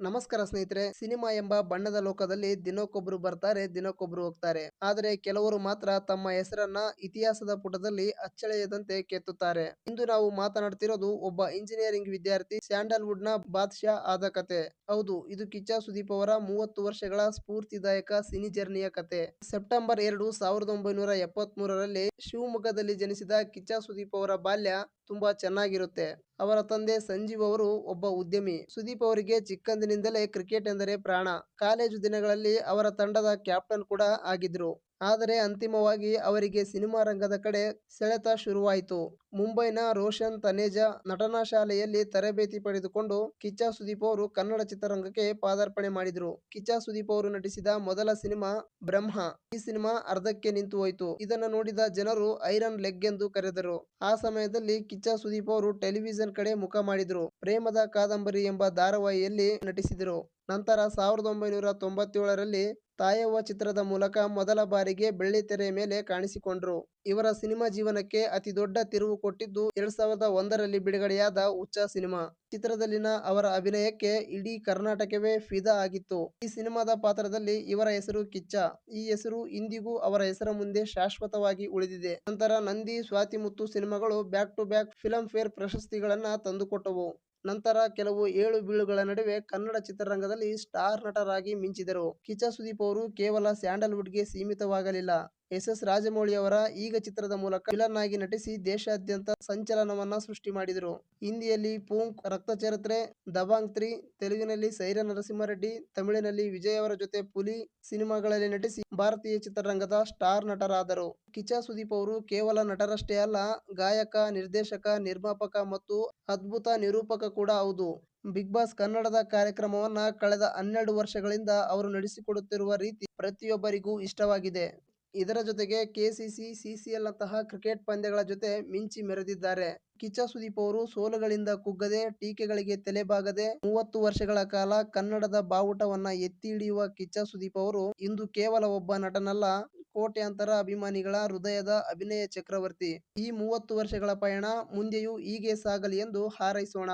ನಮಸ್ಕಾರ ಸ್ನೇಹಿತರೆ, ಸಿನಿಮಾ ಎಂಬ ಬಣ್ಣದ ಲೋಕದಲ್ಲಿ ದಿನಕ್ಕೊಬ್ರು ಬರ್ತಾರೆ, ದಿನಕ್ಕೊಬ್ರು ಹೋಗ್ತಾರೆ. ಆದರೆ ಕೆಲವರು ಮಾತ್ರ ತಮ್ಮ ಹೆಸರನ್ನ ಇತಿಹಾಸದ ಪುಟದಲ್ಲಿ ಅಚ್ಚಳಿಯದಂತೆ ಕೆತ್ತುತ್ತಾರೆ. ಇಂದು ನಾವು ಮಾತನಾಡ್ತಿರೋದು ಒಬ್ಬ ಇಂಜಿನಿಯರಿಂಗ್ ವಿದ್ಯಾರ್ಥಿ ಸ್ಯಾಂಡಲ್ವುಡ್ನ ಬಾದ್ಶಾ ಆದ ಕತೆ. ಹೌದು, ಇದು ಕಿಚ್ಚ ಸುದೀಪ್ ಅವರ ಮೂವತ್ತು ವರ್ಷಗಳ ಸ್ಫೂರ್ತಿದಾಯಕ ಸಿನಿ ಜರ್ನಿಯ ಕತೆ. ಸೆಪ್ಟೆಂಬರ್ ಎರಡು ಸಾವಿರದ ಒಂಬೈನೂರ ಎಪ್ಪತ್ತ್ ಮೂರರಲ್ಲಿ ಶಿವಮೊಗ್ಗದಲ್ಲಿ ಜನಿಸಿದ ಕಿಚ್ಚ ಸುದೀಪ್ ಅವರ ಬಾಲ್ಯ ತುಂಬಾ ಚೆನ್ನಾಗಿರುತ್ತೆ. ಅವರ ತಂದೆ ಸಂಜೀವ್ ಅವರು ಒಬ್ಬ ಉದ್ಯಮಿ. ಸುದೀಪ್ ಅವರಿಗೆ ಚಿಕ್ಕಂದಿನಿಂದಲೇ ಕ್ರಿಕೆಟ್ ಎಂದರೆ ಪ್ರಾಣ. ಕಾಲೇಜು ದಿನಗಳಲ್ಲಿ ಅವರ ತಂಡದ ಕ್ಯಾಪ್ಟನ್ ಕೂಡ ಆಗಿದ್ರು. ಆದರೆ ಅಂತಿಮವಾಗಿ ಅವರಿಗೆ ಸಿನಿಮಾ ರಂಗದ ಕಡೆ ಸೆಳೆತ ಶುರುವಾಯಿತು. ಮುಂಬೈನ ರೋಷನ್ ತನೇಜಾ ನಟನಾ ಶಾಲೆಯಲ್ಲಿ ತರಬೇತಿ ಪಡೆದುಕೊಂಡು ಕಿಚ್ಚ ಸುದೀಪ್ ಅವರು ಕನ್ನಡ ಚಿತ್ರರಂಗಕ್ಕೆ ಪಾದಾರ್ಪಣೆ ಮಾಡಿದ್ರು. ಕಿಚ್ಚ ಸುದೀಪ್ ಅವರು ನಟಿಸಿದ ಮೊದಲ ಸಿನಿಮಾ ಬ್ರಹ್ಮ. ಈ ಸಿನಿಮಾ ಅರ್ಧಕ್ಕೆ ನಿಂತು ಹೋಯಿತು. ಇದನ್ನು ನೋಡಿದ ಜನರು ಐರನ್ ಲೆಗ್ ಎಂದು ಕರೆದರು. ಆ ಸಮಯದಲ್ಲಿ ಕಿಚ್ಚ ಸುದೀಪ್ ಅವರು ಟೆಲಿವಿಷನ್ ಕಡೆ ಮುಖ ಮಾಡಿದ್ರು. ಪ್ರೇಮದ ಕಾದಂಬರಿ ಎಂಬ ಧಾರಾವಾಹಿಯಲ್ಲಿ ನಟಿಸಿದರು. ನಂತರ ಸಾವಿರದ ಒಂಬೈನೂರ ತೊಂಬತ್ತೇಳರಲ್ಲಿ ತಾಯವ್ವ ಚಿತ್ರದ ಮೂಲಕ ಮೊದಲ ಬಾರಿಗೆ ಬೆಳ್ಳಿತೆರೆ ಮೇಲೆ ಕಾಣಿಸಿಕೊಂಡ್ರು. ಇವರ ಸಿನಿಮಾ ಜೀವನಕ್ಕೆ ಅತಿ ದೊಡ್ಡ ತಿರುವು ಕೊಟ್ಟಿದ್ದು ಎರಡ್ ಸಾವಿರದ ಒಂದರಲ್ಲಿ ಬಿಡುಗಡೆಯಾದ ಉಚ್ಚ ಸಿನಿಮಾ. ಚಿತ್ರದಲ್ಲಿನ ಅವರ ಅಭಿನಯಕ್ಕೆ ಇಡೀ ಕರ್ನಾಟಕವೇ ಫಿದಾ ಆಗಿತ್ತು. ಈ ಸಿನಿಮಾದ ಪಾತ್ರದಲ್ಲಿ ಇವರ ಹೆಸರು ಕಿಚ್ಚ. ಈ ಹೆಸರು ಇಂದಿಗೂ ಅವರ ಹೆಸರ ಮುಂದೆ ಶಾಶ್ವತವಾಗಿ ಉಳಿದಿದೆ. ನಂತರ ನಂದಿ, ಸ್ವಾತಿ ಮುತ್ತು ಸಿನಿಮಾಗಳು back to back film fair ಪ್ರಶಸ್ತಿಗಳನ್ನ ತಂದುಕೊಟ್ಟವು. ನಂತರ ಕೆಲವು ಏಳು ಬೀಳುಗಳ ನಡುವೆ ಕನ್ನಡ ಚಿತ್ರರಂಗದಲ್ಲಿ ಸ್ಟಾರ್ ನಟರಾಗಿ ಮಿಂಚಿದರು. ಕಿಚ್ಚ ಸುದೀಪ್ ಅವರು ಕೇವಲ ಸ್ಯಾಂಡಲ್ವುಡ್ಗೆ ಸೀಮಿತವಾಗಲಿಲ್ಲ. ಎಸ್ ಎಸ್ ರಾಜಮೌಳಿ ಅವರ ಈಗ ಚಿತ್ರದ ಮೂಲಕ ವಿಲನ್ ಆಗಿ ನಟಿಸಿ ದೇಶಾದ್ಯಂತ ಸಂಚಲನವನ್ನ ಸೃಷ್ಟಿ ಮಾಡಿದರು. ಹಿಂದಿಯಲ್ಲಿ ಪೂಂಕ್, ರಕ್ತಚರಿತ್ರೆ, ದಬಾಂಗ್ ತ್ರೀ, ತೆಲುಗಿನಲ್ಲಿ ಸೈರ ನರಸಿಂಹರೆಡ್ಡಿ, ತಮಿಳಿನಲ್ಲಿ ವಿಜಯ್ ಅವರ ಜೊತೆ ಪುಲಿ ಸಿನಿಮಾಗಳಲ್ಲಿ ನಟಿಸಿ ಭಾರತೀಯ ಚಿತ್ರರಂಗದ ಸ್ಟಾರ್ ನಟರಾದರು. ಕಿಚ ಸುದೀಪ್ ಅವರು ಕೇವಲ ನಟರಷ್ಟೇ ಅಲ್ಲ, ಗಾಯಕ, ನಿರ್ದೇಶಕ, ನಿರ್ಮಾಪಕ ಮತ್ತು ಅದ್ಭುತ ನಿರೂಪಕ ಕೂಡ ಹೌದು. ಬಿಗ್ ಬಾಸ್ ಕನ್ನಡದ ಕಾರ್ಯಕ್ರಮವನ್ನ ಕಳೆದ ಹನ್ನೆರಡು ವರ್ಷಗಳಿಂದ ಅವರು ನಡೆಸಿಕೊಡುತ್ತಿರುವ ರೀತಿ ಪ್ರತಿಯೊಬ್ಬರಿಗೂ ಇಷ್ಟವಾಗಿದೆ. ಇದರ ಜೊತೆಗೆ ಕೆಸಿಸಿ, ಸಿಸಿಎಲ್ನಂತಹ ಕ್ರಿಕೆಟ್ ಪಂದ್ಯಗಳ ಜೊತೆ ಮಿಂಚಿ ಮೆರೆದಿದ್ದಾರೆ. ಕಿಚ್ಚ ಸುದೀಪ್ ಅವರು ಸೋಲುಗಳಿಂದ ಕುಗ್ಗದೆ, ಟೀಕೆಗಳಿಗೆ ತಲೆಬಾಗದೆ ಮೂವತ್ತು ವರ್ಷಗಳ ಕಾಲ ಕನ್ನಡದ ಬಾವುಟವನ್ನ ಎತ್ತಿ ಹಿಡಿಯುವ ಕಿಚ್ಚ ಸುದೀಪ್ ಅವರು ಇಂದು ಕೇವಲ ಒಬ್ಬ ನಟನಲ್ಲ, ಕೋಟ್ಯಾಂತರ ಅಭಿಮಾನಿಗಳ ಹೃದಯದ ಅಭಿನಯ ಚಕ್ರವರ್ತಿ. ಈ ಮೂವತ್ತು ವರ್ಷಗಳ ಪಯಣ ಮುಂದೆಯೂ ಹೀಗೆ ಸಾಗಲಿ ಎಂದು ಹಾರೈಸೋಣ.